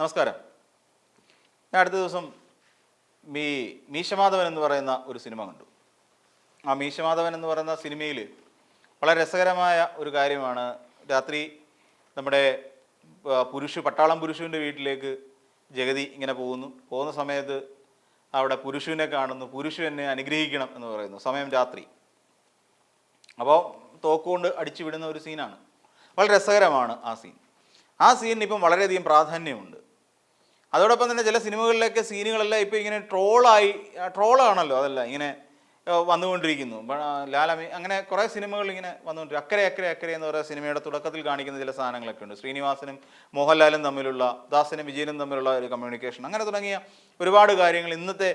നമസ്കാരം. ഞാൻ അടുത്ത ദിവസം മീ മീശമാധവൻ എന്ന് പറയുന്ന ഒരു സിനിമ കണ്ടു. ആ മീശമാധവൻ എന്ന് പറയുന്ന സിനിമയിൽ വളരെ രസകരമായ ഒരു കാര്യമാണ്. രാത്രി നമ്മുടെ പുരുഷ പട്ടാളം പുരുഷുവിന്റെ വീട്ടിലേക്ക് ജഗതി ഇങ്ങനെ പോകുന്നു. പോകുന്ന സമയത്ത് അവിടെ പുരുഷുവിനെ കാണുന്നു. പുരുഷു എന്നെ അനുഗ്രഹിക്കണം എന്ന് പറയുന്നു. സമയം രാത്രി. അപ്പോൾ തോക്കുകൊണ്ട് അടിച്ചു വിടുന്ന ഒരു സീനാണ്. വളരെ രസകരമാണ് ആ സീൻ. ആ സീനിന് ഇപ്പം വളരെയധികം പ്രാധാന്യമുണ്ട്. അതോടൊപ്പം തന്നെ ചില സിനിമകളിലൊക്കെ സീനുകളെല്ലാം ഇപ്പോൾ ഇങ്ങനെ ട്രോളായി ട്രോളാണല്ലോ അതല്ല ഇങ്ങനെ വന്നുകൊണ്ടിരിക്കുന്നു. ലാലമി അങ്ങനെ കുറേ സിനിമകൾ ഇങ്ങനെ വന്നുകൊണ്ടിരിക്കും അക്കരെ അക്കരെ അക്കരെ എന്ന് പറയുന്ന സിനിമയുടെ തുടക്കത്തിൽ കാണിക്കുന്ന ചില സാധനങ്ങളൊക്കെ ഉണ്ട്. ശ്രീനിവാസനും മോഹൻലാലും തമ്മിലുള്ള ദാസനും വിജയനും തമ്മിലുള്ള ഒരു കമ്മ്യൂണിക്കേഷൻ അങ്ങനെ തുടങ്ങിയ ഒരുപാട് കാര്യങ്ങൾ ഇന്നത്തെ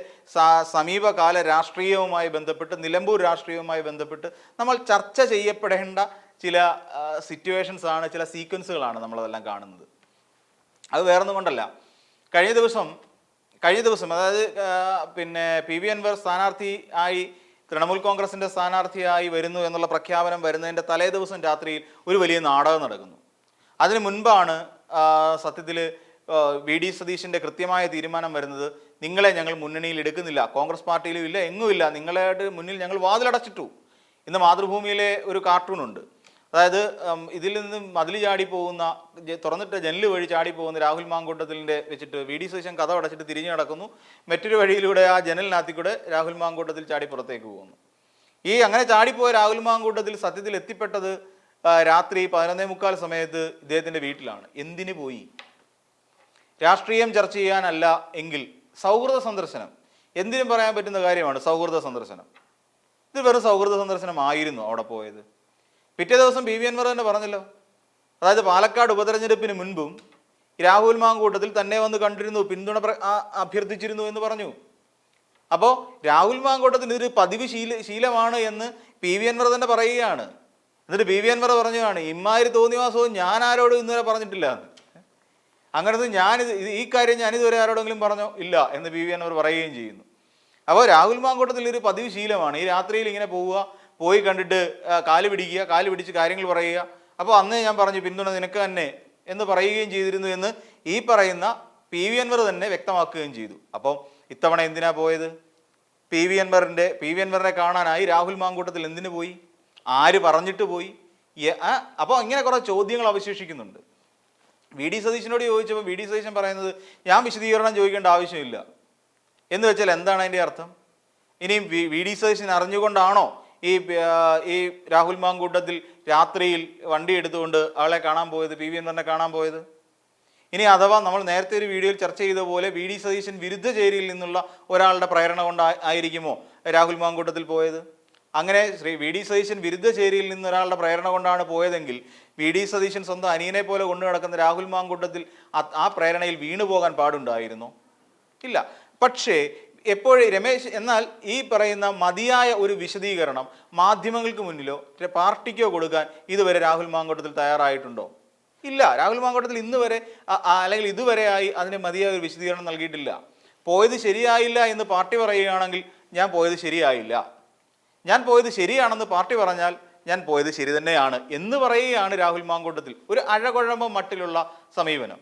സമീപകാല രാഷ്ട്രീയവുമായി ബന്ധപ്പെട്ട് നിലമ്പൂർ രാഷ്ട്രീയവുമായി ബന്ധപ്പെട്ട് നമ്മൾ ചർച്ച ചെയ്യപ്പെടേണ്ട ചില സിറ്റുവേഷൻസാണ് ചില സീക്വൻസുകളാണ് നമ്മളതെല്ലാം കാണുന്നത്. അത് വേറൊന്നും കൊണ്ടല്ല. കഴിഞ്ഞ ദിവസം കഴിഞ്ഞ ദിവസം അതായത് പിന്നെ പി വി അൻവർ സ്ഥാനാർത്ഥി ആയി തൃണമൂൽ കോൺഗ്രസിന്റെ സ്ഥാനാർത്ഥിയായി വരുന്നു എന്നുള്ള പ്രഖ്യാപനം വരുന്നതിന്റെ തലേ ദിവസം രാത്രിയിൽ ഒരു വലിയ നാടകം നടക്കുന്നു. അതിനു മുൻപാണ് സത്യത്തിൽ വി ഡി സതീശിന്റെ കൃത്യമായ തീരുമാനം വരുന്നത് നിങ്ങളെ ഞങ്ങൾ മുന്നണിയിൽ എടുക്കുന്നില്ല കോൺഗ്രസ് പാർട്ടിയിലും ഇല്ല എങ്ങുമില്ല നിങ്ങളുടെ മുന്നിൽ ഞങ്ങൾ വാതിലടച്ചിട്ടു ഇന്ന് മാതൃഭൂമിയിലെ ഒരു കാർട്ടൂണുണ്ട് അതായത് ഇതിൽ നിന്നും മതിൽ ചാടി പോകുന്ന തുറന്നിട്ട ജനൽ വഴി ചാടി പോകുന്ന രാഹുൽ മാങ്കൂട്ടത്തിലിന്റെ വെച്ചിട്ട് വി ഡി സതീശൻ കഥ അടച്ചിട്ട് തിരിഞ്ഞു നടക്കുന്നു. മറ്റൊരു വഴിയിലൂടെ ആ ജനലിനകത്തിക്കൂടെ രാഹുൽ മാങ്കൂട്ടത്തിൽ ചാടി പുറത്തേക്ക് പോകുന്നു. ഈ അങ്ങനെ ചാടിപ്പോയ രാഹുൽ മാങ്കൂട്ടത്തിൽ സത്യത്തിൽ എത്തിപ്പെട്ടത് രാത്രി പതിനൊന്നേ മുക്കാൽ സമയത്ത് ഇദ്ദേഹത്തിന്റെ വീട്ടിലാണ്. എന്തിനു പോയി? രാഷ്ട്രീയം ചർച്ച ചെയ്യാനല്ല എങ്കിൽ സൗഹൃദ സന്ദർശനം. എന്തിനും പറയാൻ പറ്റുന്ന കാര്യമാണ് സൗഹൃദ സന്ദർശനം. ഇത് വെറും സൗഹൃദ സന്ദർശനമായിരുന്നു അവിടെ പോയത്. പിറ്റേ ദിവസം ബി വി അൻവർ തന്നെ പറഞ്ഞല്ലോ. അതായത് പാലക്കാട് ഉപതെരഞ്ഞെടുപ്പിന് മുൻപും രാഹുൽ മാങ്കൂട്ടത്തിൽ തന്നെ വന്ന് കണ്ടിരുന്നു പിന്തുണ അഭ്യർത്ഥിച്ചിരുന്നു എന്ന് പറഞ്ഞു. അപ്പോൾ രാഹുൽ മാങ്കൂട്ടത്തിന് ഇതൊരു പതിവ് ശീല ശീലമാണ് എന്ന് പി വി അൻവർ തന്നെ പറയുകയാണ്. എന്നിട്ട് പി വി അൻവർ പറഞ്ഞതാണ് ഇമ്മാതിരി തോന്നിവാസവും ഞാൻ ആരോടും ഇന്നുവരെ പറഞ്ഞിട്ടില്ല. അങ്ങനത്തെ ഞാൻ ഈ കാര്യം ഞാൻ ഇതുവരെ ആരോടെങ്കിലും പറഞ്ഞോ? ഇല്ല എന്ന് പി വി അൻവർ പറയുകയും ചെയ്യുന്നു. അപ്പോൾ രാഹുൽ മാങ്കൂട്ടത്തിൽ ഒരു പതിവ് ശീലമാണ്. ഈ രാത്രിയിൽ ഇങ്ങനെ പോവുക പോയി കണ്ടിട്ട് കാൽ പിടിക്കുക കാൽ പിടിച്ച് കാര്യങ്ങൾ പറയുക. അപ്പോൾ അന്ന് ഞാൻ പറഞ്ഞു പിന്തുണ നിനക്ക് തന്നെ എന്ന് പറയുകയും ചെയ്തിരുന്നു എന്ന് ഈ പറയുന്ന പി. വി. അൻവർ തന്നെ വ്യക്തമാക്കുകയും ചെയ്തു. അപ്പോൾ ഇത്തവണ എന്തിനാ പോയത്? പി. വി. അൻവറിന്റെ പി. വി. അൻവറിനെ കാണാനായി രാഹുൽ മാങ്കൂട്ടത്തിൽ എന്തിനു പോയി? ആര് പറഞ്ഞിട്ട് പോയി? അപ്പോൾ ഇങ്ങനെ കുറേ ചോദ്യങ്ങൾ അവശേഷിക്കുന്നുണ്ട്. വി. ഡി. സതീശനോട് ചോദിച്ചപ്പോൾ വി. ഡി. സതീശൻ പറയുന്നത് ഞാൻ വിശദീകരണം ചോദിക്കേണ്ട ആവശ്യമില്ല. എന്ന് വെച്ചാൽ എന്താണ് അതിന്റെ അർത്ഥം? ഇനിയും വി. ഡി. സതീശൻ അറിഞ്ഞുകൊണ്ടാണോ ഈ ഈ രാഹുൽ മാങ്കൂട്ടത്തിൽ രാത്രിയിൽ വണ്ടി എടുത്തുകൊണ്ട് ആളെ കാണാൻ പോയത് പി വി തന്നെ കാണാൻ പോയത്? ഇനി അഥവാ നമ്മൾ നേരത്തെ ഒരു വീഡിയോയിൽ ചർച്ച ചെയ്ത പോലെ വി ഡി സതീശൻ വിരുദ്ധ ചേരിയിൽ നിന്നുള്ള ഒരാളുടെ പ്രേരണ കൊണ്ട് ആയിരിക്കുമോ രാഹുൽ മാങ്കൂട്ടത്തിൽ പോയത്? അങ്ങനെ ശ്രീ വി ഡി സതീശൻ വിരുദ്ധ ചേരിയിൽ നിന്ന് ഒരാളുടെ പ്രേരണ കൊണ്ടാണ് പോയതെങ്കിൽ വി ഡി സതീശൻ സ്വന്തം അനിയനെ പോലെ കൊണ്ടു നടക്കുന്ന രാഹുൽ മാങ്കൂട്ടത്തിൽ ആ- പ്രേരണയിൽ വീണു പോകാൻ പാടുണ്ടായിരുന്നോ? ഇല്ല. പക്ഷേ എപ്പോഴും രമേശ് എന്നാൽ ഈ പറയുന്ന മതിയായ ഒരു വിശദീകരണം മാധ്യമങ്ങൾക്ക് മുന്നിലോ പാർട്ടിക്കോ കൊടുക്കാൻ ഇതുവരെ രാഹുൽ മാങ്കോട്ടത്തിൽ തയ്യാറായിട്ടുണ്ടോ? ഇല്ല. രാഹുൽ മാങ്കോട്ടത്തിൽ ഇന്ന് വരെ അല്ലെങ്കിൽ ഇതുവരെയായി അതിന് മതിയായ ഒരു വിശദീകരണം നൽകിയിട്ടില്ല. പോയത് ശരിയായില്ല എന്ന് പാർട്ടി പറയുകയാണെങ്കിൽ ഞാൻ പോയത് ശരിയായില്ല. ഞാൻ പോയത് ശരിയാണെന്ന് പാർട്ടി പറഞ്ഞാൽ ഞാൻ പോയത് ശരി തന്നെയാണ് എന്ന് പറയുകയാണ് രാഹുൽ മാങ്കോട്ടത്തിൽ. ഒരു അഴകുഴമ്പ മട്ടിലുള്ള സമീപനം.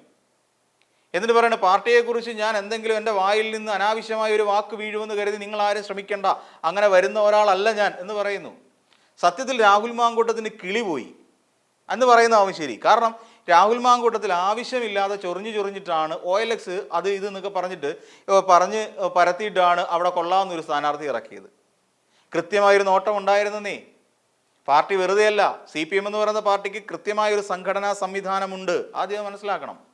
എന്നിട്ട് പറയണ പാർട്ടിയെക്കുറിച്ച് ഞാൻ എന്തെങ്കിലും എന്റെ വായിൽ നിന്ന് അനാവശ്യമായ ഒരു വാക്ക് വീഴുമെന്ന് കരുതി നിങ്ങൾ ആരും ശ്രമിക്കേണ്ട. അങ്ങനെ വരുന്ന ഒരാളല്ല ഞാൻ എന്ന് പറയുന്നു. സത്യത്തിൽ രാഹുൽ മാങ്കൂട്ടത്തിന് കിളി പോയി. എന്ന് പറയുന്ന അവൻ ശരി. കാരണം രാഹുൽ മാങ്കൂട്ടത്തിൽ ആവശ്യമില്ലാതെ ചൊറിഞ്ഞു ചൊറിഞ്ഞിട്ടാണ് ഒ എൽ എക്സ് അത് ഇത് എന്നൊക്കെ പറഞ്ഞിട്ട് പറഞ്ഞ് പരത്തിയിട്ടാണ് അവിടെ കൊള്ളാവുന്ന ഒരു സ്ഥാനാർത്ഥി ഇറക്കിയത്. കൃത്യമായൊരു നോട്ടം ഉണ്ടായിരുന്നേ പാർട്ടി വെറുതെയല്ല. സി പി എം എന്ന് പറയുന്ന പാർട്ടിക്ക് കൃത്യമായൊരു സംഘടനാ സംവിധാനമുണ്ട്. ആദ്യം മനസ്സിലാക്കണം.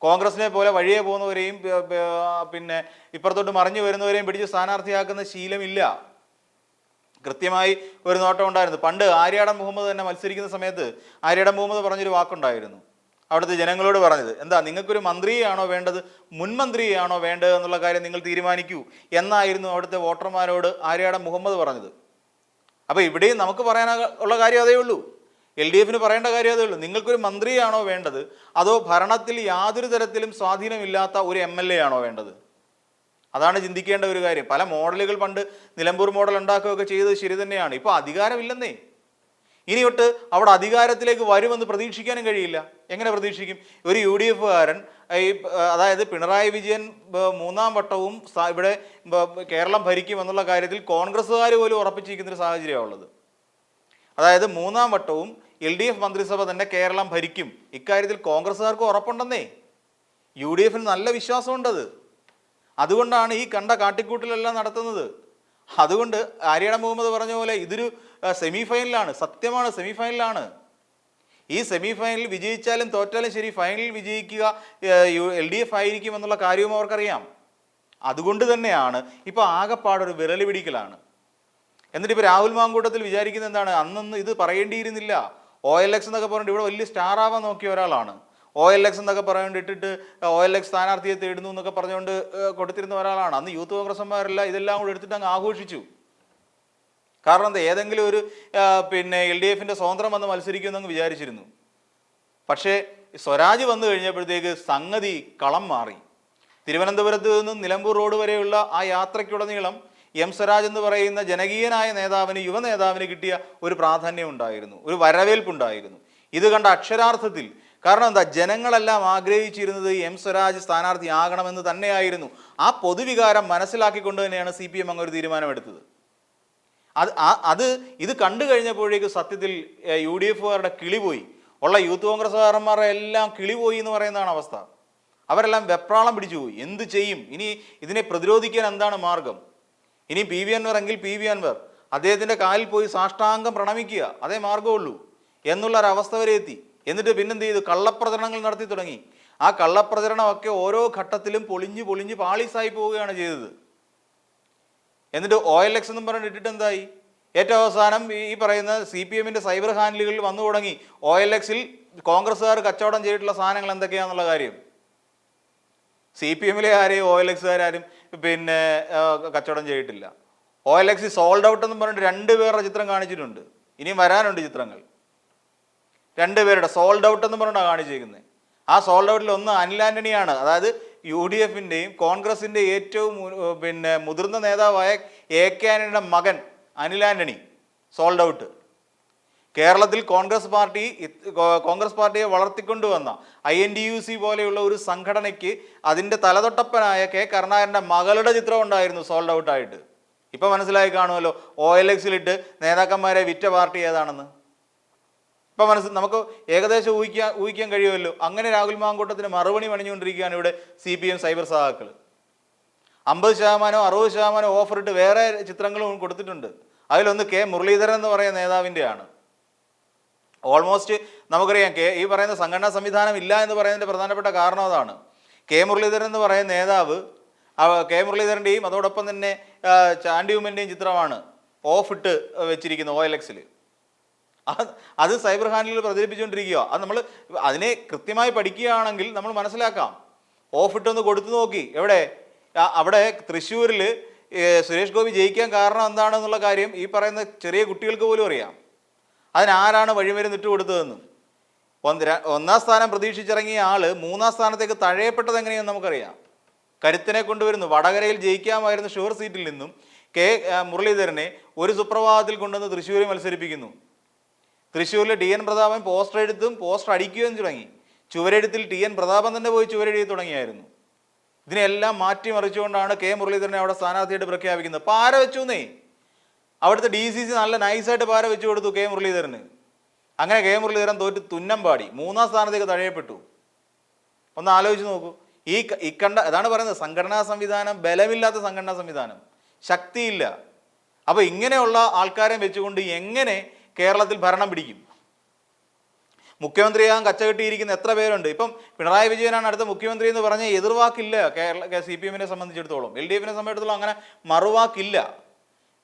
കോൺഗ്രസിനെ പോലെ വഴിയെ പോകുന്നവരെയും പിന്നെ ഇപ്പുറത്തോട്ട് മറിഞ്ഞു വരുന്നവരെയും പിടിച്ച് സ്ഥാനാർത്ഥിയാക്കുന്ന ശീലമില്ല. കൃത്യമായി ഒരു നോട്ടം ഉണ്ടായിരുന്നു. പണ്ട് ആര്യാടൻ മുഹമ്മദ് തന്നെ മത്സരിക്കുന്ന സമയത്ത് ആര്യാടൻ മുഹമ്മദ് പറഞ്ഞൊരു വാക്കുണ്ടായിരുന്നു. അവിടുത്തെ ജനങ്ങളോട് പറഞ്ഞത് എന്താ നിങ്ങൾക്കൊരു മന്ത്രിയാണോ വേണ്ടത്? മുൻമന്ത്രിയാണോ വേണ്ടത് എന്നുള്ള കാര്യം നിങ്ങൾ തീരുമാനിക്കൂ. എന്നായിരുന്നു അവിടുത്തെ വോട്ടർമാരോട് ആര്യാടൻ മുഹമ്മദ് പറഞ്ഞത്. അപ്പോൾ ഇവിടെയും നമുക്ക് പറയാനുള്ള കാര്യം അതേ ഉള്ളൂ. എൽ ഡി എഫിന് പറയേണ്ട കാര്യം അതേ ഉള്ളൂ. നിങ്ങൾക്കൊരു മന്ത്രിയാണോ വേണ്ടത്? അതോ ഭരണത്തിൽ യാതൊരു തരത്തിലും സ്വാധീനമില്ലാത്ത ഒരു എം എൽ എ ആണോ വേണ്ടത്? അതാണ് ചിന്തിക്കേണ്ട ഒരു കാര്യം. പല മോഡലുകൾ പണ്ട് നിലമ്പൂർ മോഡൽ ഉണ്ടാക്കുകയൊക്കെ ചെയ്തത് ശരി തന്നെയാണ്. ഇപ്പോൾ അധികാരമില്ലെന്നേ. ഇനി തൊട്ട് അവിടെ അധികാരത്തിലേക്ക് വരുമെന്ന് പ്രതീക്ഷിക്കാനും കഴിയില്ല. എങ്ങനെ പ്രതീക്ഷിക്കും? ഒരു യു ഡി എഫുകാരൻ ഈ അതായത് പിണറായി വിജയൻ മൂന്നാം വട്ടവും ഇവിടെ കേരളം ഭരിക്കും എന്നുള്ള കാര്യത്തിൽ കോൺഗ്രസ്സുകാർ പോലും ഉറപ്പിച്ചിരിക്കുന്ന ഒരു സാഹചര്യമാണ് അതായത് മൂന്നാം വട്ടവും എൽ ഡി എഫ് മന്ത്രിസഭ തന്നെ കേരളം ഭരിക്കും. ഇക്കാര്യത്തിൽ കോൺഗ്രസ്സുകാർക്ക് ഉറപ്പുണ്ടെന്നേ. യു ഡി എഫിന് നല്ല വിശ്വാസമുണ്ടത്. അതുകൊണ്ടാണ് ഈ കണ്ട കാട്ടിക്കൂട്ടിലെല്ലാം നടത്തുന്നത്. അതുകൊണ്ട് ആര്യാട മുഹമ്മദ് പറഞ്ഞ പോലെ ഇതൊരു സെമി ഫൈനലാണ് സത്യമാണ് സെമി ഫൈനലാണ് ഈ സെമി ഫൈനലിൽ വിജയിച്ചാലും തോറ്റാലും ശരി ഫൈനലിൽ വിജയിക്കുക എൽ ഡി എഫ് ആയിരിക്കും എന്നുള്ള കാര്യവും അവർക്കറിയാം. അതുകൊണ്ട് തന്നെയാണ് ഇപ്പോൾ ആകെപ്പാടൊരു വിരൽ പിടിക്കലാണ്. എന്നിട്ട് ഇപ്പോൾ രാഹുൽ മാങ്കൂട്ടത്തിൽ വിചാരിക്കുന്ന എന്താണ്? അന്നൊന്നും ഇത് പറയേണ്ടിയിരുന്നില്ല. ഒ എൽ എക്സ് എന്നൊക്കെ പറഞ്ഞിട്ട് ഇവിടെ വലിയ സ്റ്റാർ ആവാൻ നോക്കിയ ഒരാളാണ്. ഒ എൽ എക്സ് എന്നൊക്കെ പറഞ്ഞുകൊണ്ട് ഇട്ടിട്ട് ഒ എൽ എക്സ് സ്ഥാനാർത്ഥിയെ തേടുന്നു എന്നൊക്കെ പറഞ്ഞുകൊണ്ട് കൊടുത്തിരുന്ന ഒരാളാണ്. അന്ന് യൂത്ത് കോൺഗ്രസ്സന്മാരെല്ലാം ഇതെല്ലാം കൂടെ എടുത്തിട്ട് അങ്ങ് ആഘോഷിച്ചു. കാരണം എന്താ? ഏതെങ്കിലും ഒരു പിന്നെ എൽ ഡി എഫിന്റെ സ്വതന്ത്രം വന്ന് മത്സരിക്കുമെന്നങ്ങ് വിചാരിച്ചിരുന്നു. പക്ഷേ സ്വരാജ് വന്നു കഴിഞ്ഞപ്പോഴത്തേക്ക് സംഗതി കളം മാറി. തിരുവനന്തപുരത്ത് നിന്നും നിലമ്പൂർ റോഡ് വരെയുള്ള ആ യാത്രയ്ക്കുടനീളം എം സ്വരാജ് എന്ന് പറയുന്ന ജനകീയനായ നേതാവിന് യുവ നേതാവിന് കിട്ടിയ ഒരു പ്രാധാന്യം ഉണ്ടായിരുന്നു ഒരു വരവേൽപ്പുണ്ടായിരുന്നു. ഇത് കണ്ട അക്ഷരാർത്ഥത്തിൽ. കാരണം എന്താ? ജനങ്ങളെല്ലാം ആഗ്രഹിച്ചിരുന്നത് എം സ്വരാജ് സ്ഥാനാർത്ഥിയാകണമെന്ന് തന്നെയായിരുന്നു. ആ പൊതുവികാരം മനസ്സിലാക്കിക്കൊണ്ട് തന്നെയാണ് സി പി എം തീരുമാനമെടുത്തത്. അത് അത് ഇത് കണ്ടു കഴിഞ്ഞപ്പോഴേക്ക് സത്യത്തിൽ യു ഡി എഫുകാരുടെ കിളി പോയി. ഉള്ള യൂത്ത് കോൺഗ്രസ്സുകാരന്മാരുടെ എല്ലാം കിളി പോയി എന്ന് പറയുന്നതാണ് അവസ്ഥ. അവരെല്ലാം വെപ്രാളം പിടിച്ചു പോയി. എന്ത് ചെയ്യും? ഇനി ഇതിനെ പ്രതിരോധിക്കാൻ എന്താണ് മാർഗം? ഇനി പി വി അൻവർ എങ്കിൽ പി വി അൻവർ. അദ്ദേഹത്തിന്റെ കാലിൽ പോയി സാഷ്ടാംഗം പ്രണമിക്കുക. അതേ മാർഗമുള്ളൂ എന്നുള്ള ഒരു അവസ്ഥ വരെ എത്തി. എന്നിട്ട് പിന്നെന്ത് ചെയ്തു? കള്ളപ്രചരണങ്ങൾ നടത്തി തുടങ്ങി. ആ കള്ളപ്രചരണമൊക്കെ ഓരോ ഘട്ടത്തിലും പൊളിഞ്ഞ് പൊളിഞ്ഞ് പാളീസായി പോവുകയാണ് ചെയ്തത്. എന്നിട്ട് ഒ എൽ എക്സ് എന്നും പറഞ്ഞിട്ട് ഇട്ടിട്ട് എന്തായി? ഏറ്റവും അവസാനം ഈ പറയുന്ന സി പി എമ്മിന്റെ സൈബർ ഹാൻഡിലുകളിൽ വന്നു തുടങ്ങി. ഒ എൽ എക്സിൽ കോൺഗ്രസ്സുകാർ കച്ചവടം ചെയ്തിട്ടുള്ള സാധനങ്ങൾ എന്തൊക്കെയാണെന്നുള്ള കാര്യം. സി പി എമ്മിലെ ആരെയും ഒ എൽ എക്സുകാരും പിന്നെ കച്ചവടം ചെയ്തിട്ടില്ല. ഒ എൽ എക്സി സോൾഡ് ഔട്ട് എന്ന് പറഞ്ഞിട്ട് രണ്ട് പേരുടെ ചിത്രം കാണിച്ചിട്ടുണ്ട്. ഇനിയും വരാനുണ്ട് ചിത്രങ്ങൾ. രണ്ട് പേരുടെ സോൾഡ് ഔട്ട് എന്ന് പറഞ്ഞാണ് കാണിച്ചിരിക്കുന്നത് ആ സോൾഡ് ഔട്ടിൽ ഒന്ന് അനിൽ ആന്റണിയാണ്. അതായത് യു ഡി എഫിന്റെയും കോൺഗ്രസിന്റെ ഏറ്റവും പിന്നെ മുതിർന്ന നേതാവായ എ കെ ആന്റണിയുടെ മകൻ അനിൽ ആന്റണി സോൾഡ് ഔട്ട് കേരളത്തിൽ കോൺഗ്രസ് പാർട്ടി കോൺഗ്രസ് പാർട്ടിയെ വളർത്തിക്കൊണ്ടുവന്ന I N D U C പോലെയുള്ള ഒരു സംഘടനയ്ക്ക് അതിന്റെ തലതൊട്ടപ്പനായ കെ കരുണാകരന്റെ മകളുടെ ചിത്രം ഉണ്ടായിരുന്നു സോൾഡ് ഔട്ടായിട്ട് ഇപ്പം മനസ്സിലായി കാണുമല്ലോ ഒ എൽ എക്സിലിട്ട് നേതാക്കന്മാരെ വിറ്റ പാർട്ടി ഏതാണെന്ന്. ഇപ്പം മനസ്സിൽ നമുക്ക് ഏകദേശം ഊഹിക്കാൻ ഊഹിക്കാൻ കഴിയുമല്ലോ. അങ്ങനെ രാഹുൽ മാങ്കൂട്ടത്തിന് മറുപടി പണിഞ്ഞുകൊണ്ടിരിക്കുകയാണ് ഇവിടെ സി പി എം സൈബർ സഹാക്കൾ അമ്പത് ശതമാനമോ അറുപത് ശതമാനമോ ഓഫർ ഇട്ട് വേറെ ചിത്രങ്ങളും കൊടുത്തിട്ടുണ്ട്. അതിലൊന്ന് കെ മുരളീധരൻ എന്ന് പറയുന്ന നേതാവിന്റെയാണ്. ഓൾമോസ്റ്റ് നമുക്കറിയാം കെ ഈ പറയുന്ന സംഘടനാ സംവിധാനം ഇല്ല എന്ന് പറയുന്നതിന്റെ പ്രധാനപ്പെട്ട കാരണം അതാണ്. കെ മുരളീധരൻ എന്ന് പറയുന്ന നേതാവ് കെ മുരളീധരന്റെയും അതോടൊപ്പം തന്നെ ചാണ്ടിയുമ്മന്റെയും ചിത്രമാണ് ഓഫ് ഇട്ട് വെച്ചിരിക്കുന്നത് ഒ എൽ എക്സിൽ അത് സൈബർ ഹാൻഡിൽ പ്രചരിപ്പിച്ചുകൊണ്ടിരിക്കുക അത് നമ്മൾ അതിനെ കൃത്യമായി പഠിക്കുകയാണെങ്കിൽ നമ്മൾ മനസ്സിലാക്കാം. ഓഫ് ഇട്ടൊന്ന് കൊടുത്തു നോക്കി. എവിടെ? അവിടെ തൃശ്ശൂരിൽ സുരേഷ് ഗോപി ജയിക്കാൻ കാരണം എന്താണെന്നുള്ള കാര്യം ഈ പറയുന്ന ചെറിയ കുട്ടികൾക്ക് പോലും അറിയാം. അതിനാരാണ് വഴിമരുന്ന് ഇട്ട് കൊടുത്തതെന്നും? ഒന്ന് സ്ഥാനം പ്രതീക്ഷിച്ചിറങ്ങിയ ആൾ മൂന്നാം സ്ഥാനത്തേക്ക് തഴയപ്പെട്ടത് എങ്ങനെയെന്ന് നമുക്കറിയാം. കരുത്തിനെ കൊണ്ടുവരുന്നു. വടകരയിൽ ജയിക്കാമായിരുന്നു ഷുവർ സീറ്റിൽ നിന്നും കെ മുരളീധരനെ ഒരു സുപ്രഭാതത്തിൽ കൊണ്ടുവന്ന് തൃശ്ശൂരിൽ മത്സരിപ്പിക്കുന്നു. തൃശ്ശൂരിലെ ടി എൻ പ്രതാപൻ പോസ്റ്റർ എടുത്തും പോസ്റ്റർ അടിക്കുകയും തുടങ്ങി. ചുവരെഴുത്തിൽ ടി എൻ പ്രതാപൻ തന്നെ പോയി ചുവരെഴുതി തുടങ്ങിയായിരുന്നു. ഇതിനെല്ലാം മാറ്റിമറിച്ചുകൊണ്ടാണ് കെ മുരളീധരനെ അവിടെ സ്ഥാനാർത്ഥിയായിട്ട് പ്രഖ്യാപിക്കുന്നത്. പാര വെച്ചു എന്നേ? അവിടുത്തെ ഡി സി സി നല്ല നൈസായിട്ട് പാര വെച്ചു കൊടുത്തു കെ മുരളീധരന്. അങ്ങനെ കെ മുരളീധരൻ തോറ്റ് തുന്നം പാടി. മൂന്നാം സ്ഥാനത്തേക്ക് തഴയപ്പെട്ടു. ഒന്ന് ആലോചിച്ച് നോക്കൂ. ഈ ഇക്കണ്ട അതാണ് പറയുന്നത് സംഘടനാ സംവിധാനം ബലമില്ലാത്ത സംഘടനാ സംവിധാനം. ശക്തിയില്ല. അപ്പോൾ ഇങ്ങനെയുള്ള ആൾക്കാരെ വെച്ചുകൊണ്ട് എങ്ങനെ കേരളത്തിൽ ഭരണം പിടിക്കും? മുഖ്യമന്ത്രിയാകാൻ കച്ചകെട്ടിയിരിക്കുന്ന എത്ര പേരുണ്ട്? ഇപ്പം പിണറായി വിജയനാണ് അടുത്ത മുഖ്യമന്ത്രി എന്ന് പറഞ്ഞ എതിർവാക്കില്ല കേരള സി പി എമ്മിനെ സംബന്ധിച്ചിടത്തോളം. എൽ ഡി എഫിനെ സംബന്ധിച്ചിടത്തോളം അങ്ങനെ മറുവാക്കില്ല.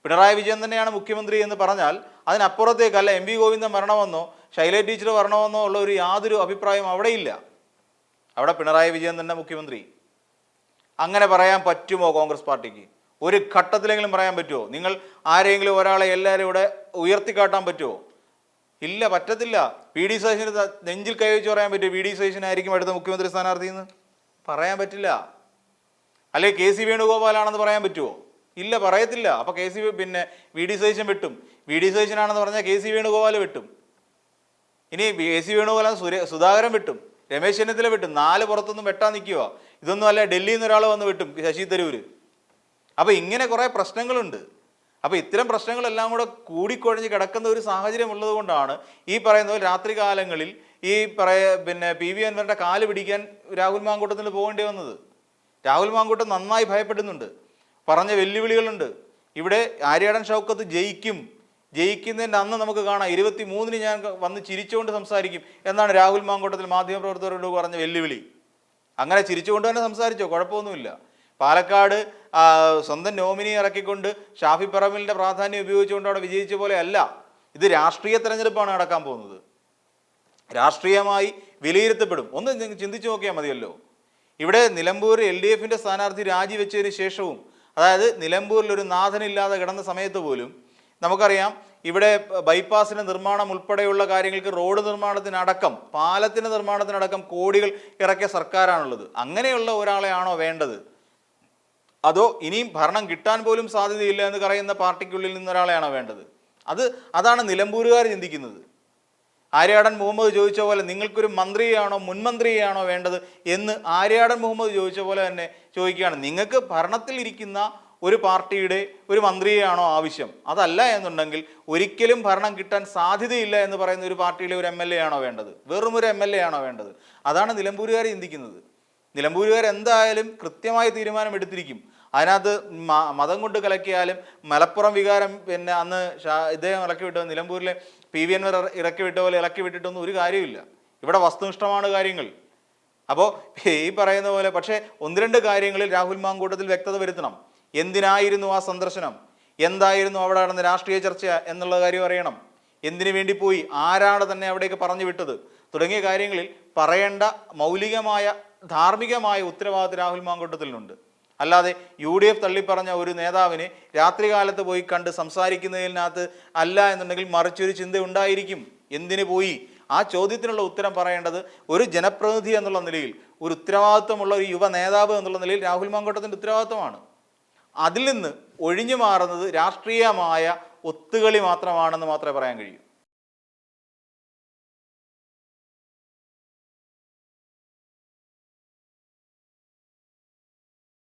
പിണറായി വിജയൻ തന്നെയാണ് മുഖ്യമന്ത്രി എന്ന് പറഞ്ഞാൽ അതിനപ്പുറത്തേക്ക് അല്ല എം വി ഗോവിന്ദൻ വരണമെന്നോ ശൈല ടീച്ചർ വരണമെന്നോ ഉള്ള ഒരു യാതൊരു അഭിപ്രായം അവിടെയില്ല അവിടെ പിണറായി വിജയൻ തന്നെ മുഖ്യമന്ത്രി. അങ്ങനെ പറയാൻ പറ്റുമോ കോൺഗ്രസ് പാർട്ടിക്ക്? ഒരു ഘട്ടത്തിലെങ്കിലും പറയാൻ പറ്റുമോ? നിങ്ങൾ ആരെങ്കിലും ഒരാളെ എല്ലാവരും ഇവിടെ ഉയർത്തിക്കാട്ടാൻ പറ്റുമോ? ഇല്ല പറ്റത്തില്ല. പി ഡി സതീശന് നെഞ്ചിൽ കൈവച്ച് പറയാൻ പറ്റുമോ? പി ഡി സതീശനായിരിക്കും അടുത്ത മുഖ്യമന്ത്രി സ്ഥാനാർത്ഥി എന്ന് പറയാൻ പറ്റില്ല. അല്ലെങ്കിൽ കെ സി വേണുഗോപാലാണെന്ന് പറയാൻ പറ്റുമോ? ഇല്ല പറയത്തില്ല. അപ്പോൾ കെ സി പിന്നെ വി ഡി സതീശൻ വെട്ടും. വി ഡി സതീശനാണെന്ന് പറഞ്ഞാൽ കെ സി വേണുഗോപാൽ വെട്ടും. ഇനി കെ സി വേണുഗോപാൽ സുധാകരൻ വെട്ടും. രമേശ് ചെന്നിത്തല വെട്ടും. നാല് പുറത്തൊന്നും വെട്ടാൻ നിൽക്കുക ഇതൊന്നും അല്ല ഡൽഹിയിൽ നിന്ന് ഒരാൾ വന്ന് വെട്ടും ശശി തരൂര്. അപ്പോൾ ഇങ്ങനെ കുറേ പ്രശ്നങ്ങളുണ്ട്. അപ്പോൾ ഇത്തരം പ്രശ്നങ്ങളെല്ലാം കൂടെ കൂടിക്കുഴഞ്ഞ് കിടക്കുന്ന ഒരു സാഹചര്യം ഉള്ളത് കൊണ്ടാണ് ഈ പറയുന്നത് പോലെ രാത്രി കാലങ്ങളിൽ ഈ പറയ പിന്നെ പി വി അൻവറിന്റെ കാൽ പിടിക്കാൻ രാഹുൽ മാങ്കൂട്ടത്തിന് പോകേണ്ടി വന്നത്. രാഹുൽ മാങ്കൂട്ടം നന്നായി ഭയപ്പെടുന്നുണ്ട്. പറഞ്ഞ വെല്ലുവിളികളുണ്ട്. ഇവിടെ ആര്യാടൻ ഷൗക്കത്ത് ജയിക്കും. ജയിക്കുന്നതിന്റെ അന്ന് നമുക്ക് കാണാം. ഇരുപത്തി മൂന്നിന് ഞാൻ വന്ന് ചിരിച്ചുകൊണ്ട് സംസാരിക്കും എന്നാണ് രാഹുൽ മാങ്കോട്ടത്തിൽ മാധ്യമപ്രവർത്തകരോട് പറഞ്ഞ വെല്ലുവിളി. അങ്ങനെ ചിരിച്ചുകൊണ്ട് തന്നെ സംസാരിച്ചോ? കുഴപ്പമൊന്നുമില്ല. പാലക്കാട് സ്വന്തം നോമിനി ഇറക്കിക്കൊണ്ട് ഷാഫി പറമ്പിലിന്റെ പ്രാധാന്യം ഉപയോഗിച്ചുകൊണ്ട് അവിടെ വിജയിച്ച പോലെ അല്ല. ഇത് രാഷ്ട്രീയ തെരഞ്ഞെടുപ്പാണ് നടക്കാൻ പോകുന്നത്. രാഷ്ട്രീയമായി വിലയിരുത്തപ്പെടും. ഒന്ന് ചിന്തിച്ചു നോക്കിയാൽ മതിയല്ലോ. ഇവിടെ നിലമ്പൂർ എൽ ഡി എഫിന്റെ സ്ഥാനാർത്ഥി രാജിവെച്ചതിന് ശേഷവും അതായത് നിലമ്പൂരിൽ ഒരു നാഥനില്ലാതെ കിടന്ന സമയത്ത് പോലും നമുക്കറിയാം ഇവിടെ ബൈപ്പാസിന്റെ നിർമ്മാണം ഉൾപ്പെടെയുള്ള കാര്യങ്ങൾക്ക് റോഡ് നിർമ്മാണത്തിനടക്കം പാലത്തിന്റെ നിർമ്മാണത്തിനടക്കം കോടികൾ ഇറക്കിയ സർക്കാരാണുള്ളത്. അങ്ങനെയുള്ള ഒരാളെയാണോ വേണ്ടത്? അതോ ഇനിയും ഭരണം കിട്ടാൻ പോലും സാധ്യതയില്ല എന്ന് പറയുന്ന പാർട്ടിക്കുള്ളിൽ നിന്നൊരാളെയാണോ വേണ്ടത്? അത് അതാണ് നിലമ്പൂരുകാർ ചിന്തിക്കുന്നത്. ആര്യാടൻ മുഹമ്മദ് ചോദിച്ച പോലെ നിങ്ങൾക്കൊരു മന്ത്രിയാണോ മുൻമന്ത്രിയാണോ വേണ്ടത് എന്ന് ആര്യാടൻ മുഹമ്മദ് ചോദിച്ച പോലെ തന്നെ ചോദിക്കുകയാണ്. നിങ്ങൾക്ക് ഭരണത്തിൽ ഇരിക്കുന്ന ഒരു പാർട്ടിയുടെ ഒരു മന്ത്രിയാണോ ആവശ്യം? അതല്ല എന്നുണ്ടെങ്കിൽ ഒരിക്കലും ഭരണം കിട്ടാൻ സാധ്യതയില്ല എന്ന് പറയുന്ന ഒരു പാർട്ടിയിലെ ഒരു എം എൽ എ ആണോ വേണ്ടത്? വെറും ഒരു എം എൽ എ ആണോ വേണ്ടത്? അതാണ് നിലമ്പൂരുകാർ ചിന്തിക്കുന്നത്. നിലമ്പൂരുകാർ എന്തായാലും കൃത്യമായ തീരുമാനം എടുത്തിരിക്കും. അതിനകത്ത് മതം കൊണ്ട് കലക്കിയാലും മലപ്പുറം വികാരം പിന്നെ അന്ന് ഇദ്ദേഹം ഇറക്കി വിട്ട നിലമ്പൂരിലെ പി വി എൻവർ ഇറക്കി വിട്ട പോലെ ഇറക്കി വിട്ടിട്ടൊന്നും ഒരു കാര്യമില്ല ഇവിടെ വസ്തുനിഷ്ഠമാണ് കാര്യങ്ങൾ. അപ്പോൾ ഈ പറയുന്ന പോലെ പക്ഷേ ഒന്ന് രണ്ട് കാര്യങ്ങളിൽ രാഹുൽ മാങ്കൂട്ടത്തിൽ വ്യക്തത വരുത്തണം. എന്തിനായിരുന്നു ആ സന്ദർശനം? എന്തായിരുന്നു അവിടെ നടന്ന രാഷ്ട്രീയ ചർച്ച എന്നുള്ള കാര്യം അറിയണം. എന്തിനു വേണ്ടി പോയി? ആരാണ് തന്നെ അവിടേക്ക് പറഞ്ഞു വിട്ടത്? തുടങ്ങിയ കാര്യങ്ങളിൽ പറയേണ്ട മൗലികമായ ധാർമ്മികമായ ഉത്തരവാദിത്വം രാഹുൽ മാങ്കൂട്ടത്തിലുണ്ട്. അല്ലാതെ യു ഡി എഫ് തള്ളിപ്പറഞ്ഞ ഒരു നേതാവിനെ രാത്രികാലത്ത് പോയി കണ്ട് സംസാരിക്കുന്നതിനകത്ത് അല്ല എന്നുണ്ടെങ്കിൽ മറിച്ചൊരു ചിന്ത ഉണ്ടായിരിക്കും. എന്തിനു പോയി? ആ ചോദ്യത്തിനുള്ള ഉത്തരം പറയേണ്ടത് ഒരു ജനപ്രതിനിധി എന്നുള്ള നിലയിൽ ഒരു ഉത്തരവാദിത്വമുള്ള ഒരു യുവ നേതാവ് എന്നുള്ള നിലയിൽ രാഹുൽ മാങ്കോട്ടത്തിന്റെ ഉത്തരവാദിത്വമാണ്. അതിൽ നിന്ന് ഒഴിഞ്ഞു മാറുന്നത് രാഷ്ട്രീയമായ ഒത്തുകളി മാത്രമാണെന്ന് മാത്രമേ പറയാൻ കഴിയൂ.